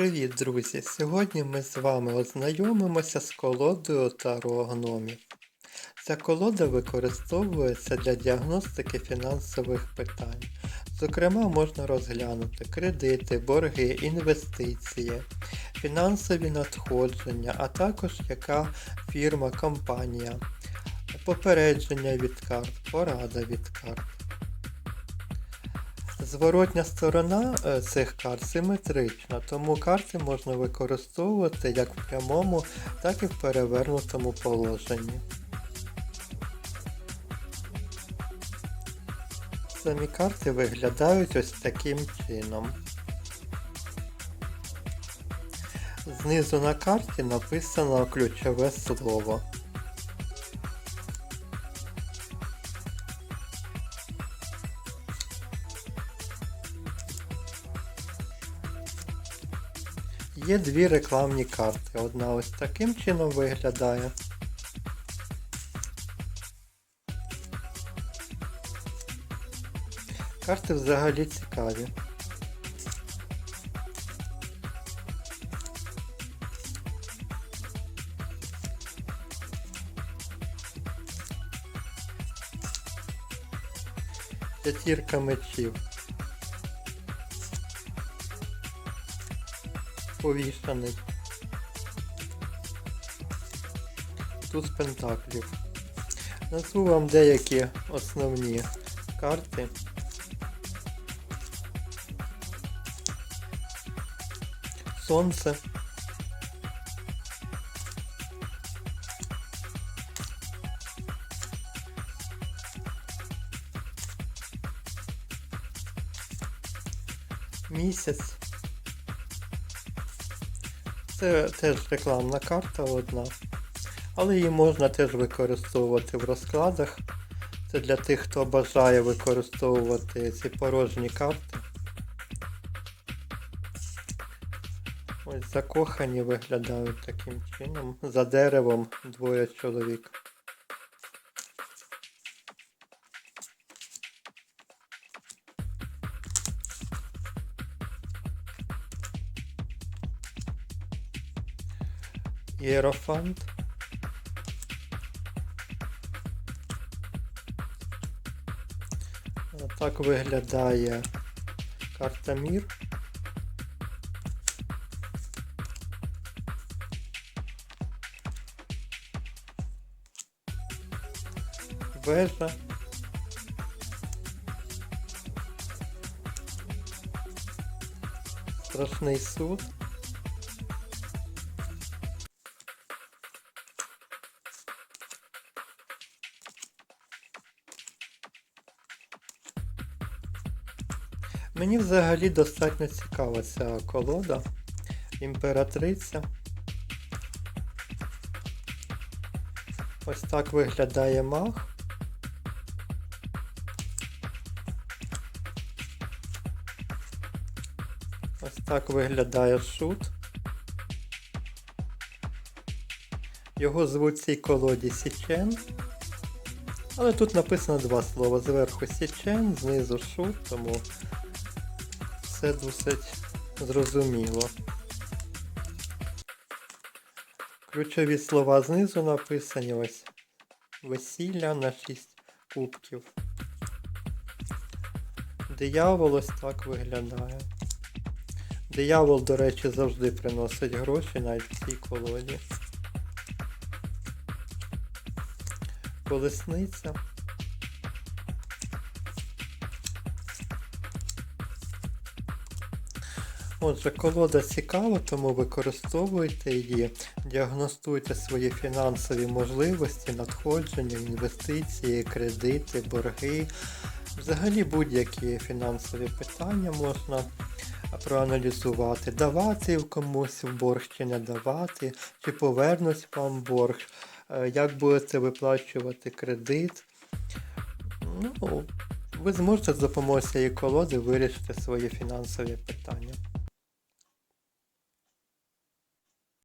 Привіт, друзі! Сьогодні ми з вами ознайомимося з колодою Таро гномів. Ця колода використовується для діагностики фінансових питань. Зокрема, можна розглянути кредити, борги, інвестиції, фінансові надходження, а також яка фірма, компанія, попередження від карт, порада від карт. Зворотня сторона е, цих карт симетрична, тому карти можна використовувати як в прямому, так і в перевернутому положенні. Самі карти виглядають ось таким чином. Знизу на карті написано ключове слово. Є дві рекламні карти. Одна ось таким чином виглядає. Карти взагалі цікаві. П'ятірка мечів. Повішаний. Туз пентаклів. Назву вам деякі основні карти. Сонце. Місяць. Це теж рекламна карта одна. Але її можна теж використовувати в розкладах. Це для тих, хто бажає використовувати ці порожні карти. Ось закохані виглядають таким чином. За деревом двоє чоловік. Єрофант. Так виглядає карта Мір. Вежа. Страшний суд. Мені взагалі достатньо цікава ця колода. Імператриця. Ось так виглядає маг. Ось так виглядає шут. Його звуть цій колоді Січен. Але тут написано два слова. Зверху Січен, знизу шут, тому все досить зрозуміло. Ключові слова знизу написані ось весілля на 6 кубків. Диявол ось так виглядає. Диявол, до речі, завжди приносить гроші навіть в цій колоді. Колесниця. Отже, колода цікава, тому використовуйте її, діагностуйте свої фінансові можливості, надходження, інвестиції, кредити, борги. Взагалі будь-які фінансові питання можна проаналізувати, давати комусь в борг чи не давати, чи повернуть вам борг, е, як будете виплачувати кредит. Ну, ви зможете за допомогою цієї колоди вирішити свої фінансові питання.